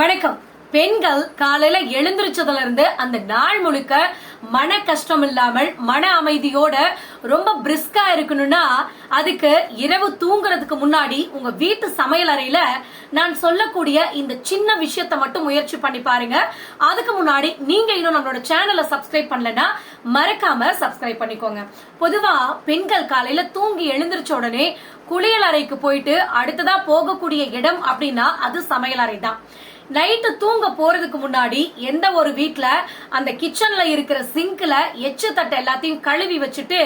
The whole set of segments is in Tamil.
வணக்கம். பெண்கள் காலையில எழுந்திருச்சதுல இருந்து அந்த நாள் முழுக்க மன கஷ்டம் இல்லாமல் மன அமைதியோட ரொம்ப பிரிஸ்கா இருக்கணும்னா அதுக்கு இரவு தூங்குறதுக்கு முன்னாடி உங்க வீட்டு சமையல் அறையில நான் சொல்லக்கூடிய இந்த சின்ன விஷயத்தை மட்டும் முயற்சி பண்ணி பாருங்க. அதுக்கு முன்னாடி நீங்க இன்னும் நம்மளோட சேனலை சப்ஸ்கிரைப் பண்ணலன்னா மறக்காம சப்ஸ்கிரைப் பண்ணிக்கோங்க. பொதுவா பெண்கள் காலையில தூங்கி எழுந்திருச்ச உடனே குளியல் அறைக்கு போயிட்டு அடுத்ததா போகக்கூடிய இடம் அப்படின்னா அது சமையல் அறை தான். நைட்டு தூங்க போறதுக்கு முன்னாடி எந்த ஒரு வீட்டில் அந்த கிச்சன்ல இருக்கிற சிங்க்ல எச்சு தட்டை எல்லாத்தையும் கழுவி வச்சுட்டு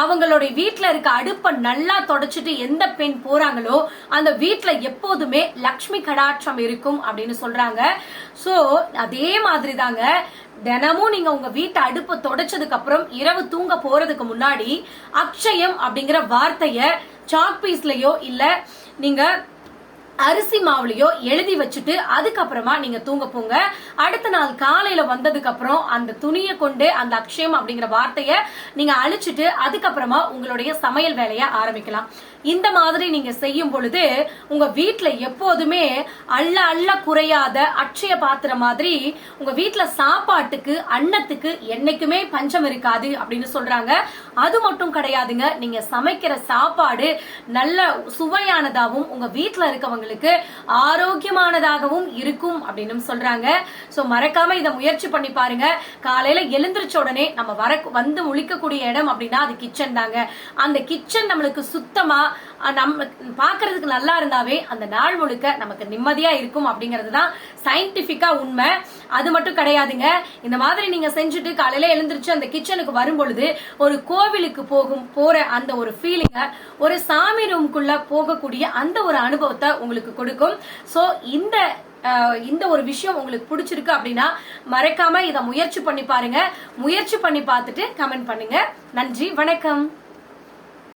அவங்களுடைய வீட்டில் இருக்க அடுப்பை நல்லா தொடச்சிட்டு எந்த பெண் போறாங்களோ அந்த வீட்டில் எப்போதுமே லக்ஷ்மி கடாட்சம் இருக்கும் அப்படின்னு சொல்றாங்க. ஸோ அதே மாதிரி தாங்க தினமும் நீங்க உங்க வீட்டை அடுப்பை தொடச்சதுக்கு அப்புறம் இரவு தூங்க போறதுக்கு முன்னாடி அக்ஷயம் அப்படிங்கிற வார்த்தைய சாக் பீஸ்லயோ இல்ல நீங்க அரிசி மாவுலயோ எழுதி வச்சுட்டு அதுக்கப்புறமா நீங்க தூங்க போங்க. அடுத்த நாள் காலையில வந்ததுக்கு அப்புறம் அந்த துணியை கொண்டு அந்த அக்ஷயம் அப்படிங்கிற வார்த்தைய நீங்க அழிச்சிட்டு அதுக்கப்புறமா உங்களுடைய சமையல் வேலையை ஆரம்பிக்கலாம். இந்த மாதிரி நீங்க செய்யும் பொழுது உங்க வீட்டுல எப்போதுமே அள்ள அள்ள குறையாத அட்சய பாத்திரம் மாதிரி உங்க வீட்டுல சாப்பாட்டுக்கு அன்னத்துக்கு என்னைக்குமே பஞ்சம் இருக்காது அப்படின்னு சொல்றாங்க. அது மட்டும் கிடையாதுங்க நீங்க சமைக்கிற சாப்பாடு நல்ல சுவையானதாகவும் உங்க வீட்ல இருக்கவங்களுக்கு ஆரோக்கியமானதாகவும் இருக்கும் அப்படின்னு சொல்றாங்க. ஸோ மறக்காம இதை முயற்சி பண்ணி பாருங்க. காலையில எழுந்திரிச்ச உடனே நம்ம வர வந்து முழிக்கக்கூடிய இடம் அப்படின்னா அது கிச்சன் தாங்க. அந்த கிச்சன் நம்மளுக்கு சுத்தமா நம்ம பாக்குறதுக்கு நல்லா இருந்தாவே அந்த நாள் முழுக்க நமக்கு நிம்மதியா இருக்கும் அப்படிங்கிறது தான் சயின்டிபிக்கா உண்மை. அது மட்டும் கிடையாதுங்க. இந்த மாதிரி நீங்க செஞ்சுட்டு காலையில எழுந்திரிச்சு அந்த கிச்சனுக்கு வரும் பொழுது ஒரு கோவிலுக்கு போகும் போற அந்த ஒரு ஃபீலிங்க ஒரு சாமி ரூம்குள்ள போகக்கூடிய அந்த ஒரு அனுபவத்தை உங்களுக்கு கொடுக்கும். ஸோ இந்த இந்த ஒரு விஷயம் உங்களுக்கு பிடிச்சிருக்கு அப்படின்னா மறக்காம இதை முயற்சி பண்ணி பாருங்க. முயற்சி பண்ணி பார்த்துட்டு கமெண்ட் பண்ணுங்க. நன்றி வணக்கம்.